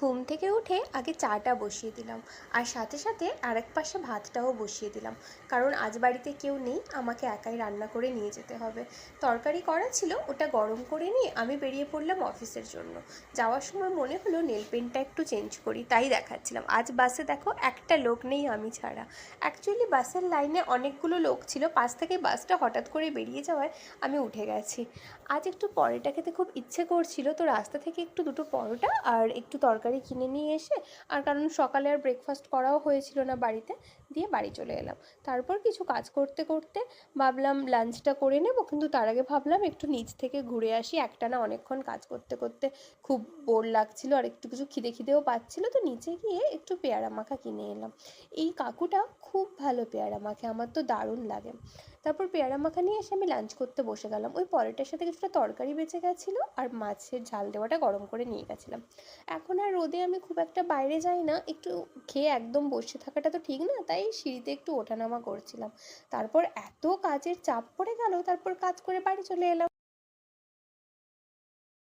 ঘুম থেকে উঠে আগে চাটা বসিয়ে দিলাম। আর সাথে সাথে আরেক পাশে ভাতটাও বসিয়ে দিলাম। কারণ আজ বাড়িতে কেউ নেই, আমাকে একাই রান্না করে নিয়ে যেতে হবে। তরকারি করা ছিল, ওটা গরম করে নিয়ে আমি বেরিয়ে পড়লাম অফিসের জন্য। যাওয়ার সময় মনে হলো নেল পেনটা একটু চেঞ্জ করি, তাই দেখাচ্ছিলাম। আজ বাসে দেখো, একটা লোক নেই আমি ছাড়া। অ্যাকচুয়ালি বাসের লাইনে অনেকগুলো লোক ছিল, পাশ থেকে বাসটা হঠাৎ করে বেরিয়ে যাওয়ায় আমি উঠে গেছি। আজ একটু পরোটা খেতে খুব ইচ্ছে করছিল, তো রাস্তা থেকে একটু দুটো পরোটা আর একটু তরকারি কিনে নিয়ে এসে, আর কারণ সকালে আর ব্রেকফাস্ট করাও হয়েছিল না বাড়িতে, দিয়ে বাড়ি চলে এলাম। তারপর কিছু কাজ করতে করতে ভাবলাম লাঞ্চটা করে নেব, কিন্তু তার আগে ভাবলাম একটু নিচ থেকে ঘুরে আসি, একটানা অনেকক্ষণ কাজ করতে করতে খুব বোর লাগছিল, আর একটু কিছু খিদে খিদেও পাচ্ছিল, তো নিচে গিয়ে একটু পেয়ারা মাখা কিনে এলাম। এই কাকুটা খুব ভালো পেয়ারা মাখে, আমার তো দারুণ লাগে। তারপর পেয়ারা মাখা নিয়ে এসে আমি লাঞ্চ করতে বসে গেলাম। ওই পরোটার সাথে কিছুটা তরকারি বেঁচে গেছিল আর মাছের ঝাল দেওয়াটা গরম করে নিয়ে গেছিলাম। এখন আর রোদে আমি খুব একটা বাইরে যাই না, একটু খেয়ে একদম বসে থাকাটা তো ঠিক না, তাই সিঁড়িতে একটু ওঠানামা করছিলাম। তারপর এত কাজের চাপ পড়ে গেল, তারপর কাজ করে বাড়ি চলে এলাম।